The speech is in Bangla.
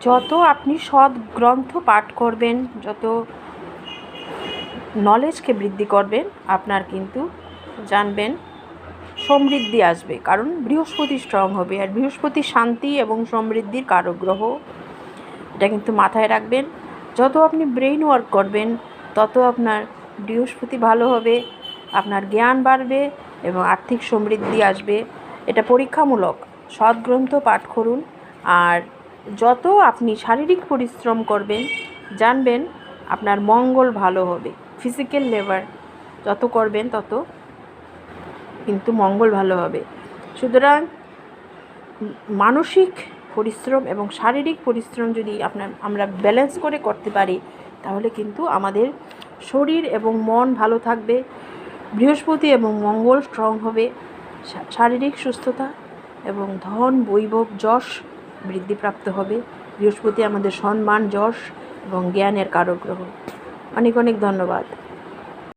যত আপনি সৎ গ্রন্থ পাঠ করবেন, যত নলেজকে বৃদ্ধি করবেন, আপনার কিন্তু জানবেন, সমৃদ্ধি আসবে। কারণ বৃহস্পতি স্ট্রং হবে আর বৃহস্পতি শান্তি এবং সমৃদ্ধির কারক গ্রহ এটা কিন্তু মাথায় রাখবেন। যত আপনি ব্রেইন ওয়ার্ক করবেন, তত আপনার বৃহস্পতি ভালো হবে, আপনার জ্ঞান বাড়বে এবং আর্থিক সমৃদ্ধি আসবে। এটা পরীক্ষামূলক। সৎ গ্রন্থ পাঠ করুন আর যত আপনি শারীরিক পরিশ্রম করবেন, জানবেন আপনার মঙ্গল ভালো হবে ফিজিক্যাল লেবার যত করবেন তত কিন্তু মঙ্গল ভালো হবে। সুতরাং মানসিক পরিশ্রম এবং শারীরিক পরিশ্রম যদি আপনার আমরা ব্যালেন্স করে করতে পারি, তাহলে কিন্তু আমাদের শরীর এবং মন ভালো থাকবে, বৃহস্পতি এবং মঙ্গল স্ট্রং হবে শারীরিক সুস্থতা এবং ধন, বৈভব, যশ বৃদ্ধিপ্রাপ্ত হবে। বৃহস্পতি আমাদের সম্মান যশ এবং জ্ঞানের কারক গ্রহ। অনেক অনেক ধন্যবাদ।